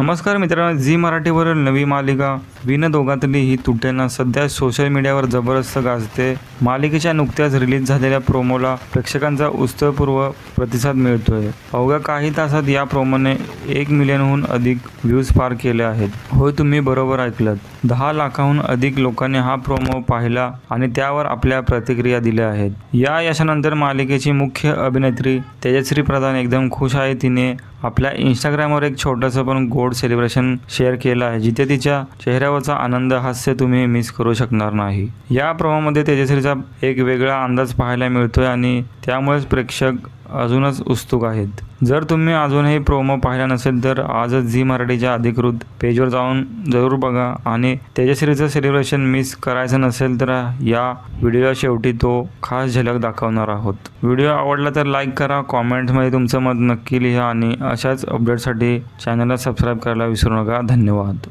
नमस्कार मित्रांनो झी मराठीवरील नवी मालिका विनदोघातली ही तुटेना सध्या सोशल मीडियावर जबरदस्त गाजते. मालिकेच्या नुकत्याच रिलीज झालेल्या प्रोमोला प्रेक्षकांचा उत्सवपूर्व प्रतिसाद मिळतोय. अवघ्या काही तासात या प्रोमोने एक मिलियनहून अधिक व्ह्यूज पार केले आहेत. होय तुम्ही बरोबर ऐकलं दहा लाखाहून अधिक लोकांनी हा प्रोमो पाहिला आणि त्यावर आपल्या प्रतिक्रिया दिल्या आहेत. या यशानंतर मालिकेची मुख्य अभिनेत्री तेजश्री प्रधान एकदम खुश आहे. तिने आपल्या इंस्टाग्रामवर एक छोटंसं पण गोड सेलिब्रेशन शेअर केलं आहे जिथे तिच्या चेहऱ्यावरचा आनंद हास्य तुम्ही मिस करू शकणार नाही. या प्रोमोमध्ये तेजश्रीचा एक वेगळा अंदाज पाहायला मिळतोय आणि त्यामुळेच प्रेक्षक अजूनच उत्सुक आहेत. जर तुम्ही अजूनही प्रोमो पाहिला नसेल तर आजच झी मराठीच्या अधिकृत पेजवर जाऊन जरूर बघा आणि तेजश्रीचं सेलिब्रेशन मिस करायचं नसेल तर या व्हिडिओ शेवटी तो खास झलक दाखवणार आहोत. व्हिडिओ आवडला तर लाईक करा कॉमेंट्समध्ये तुमचं मत नक्की लिहा आणि अशाच अपडेटसाठी चॅनलला सबस्क्राईब करायला विसरू नका. धन्यवाद.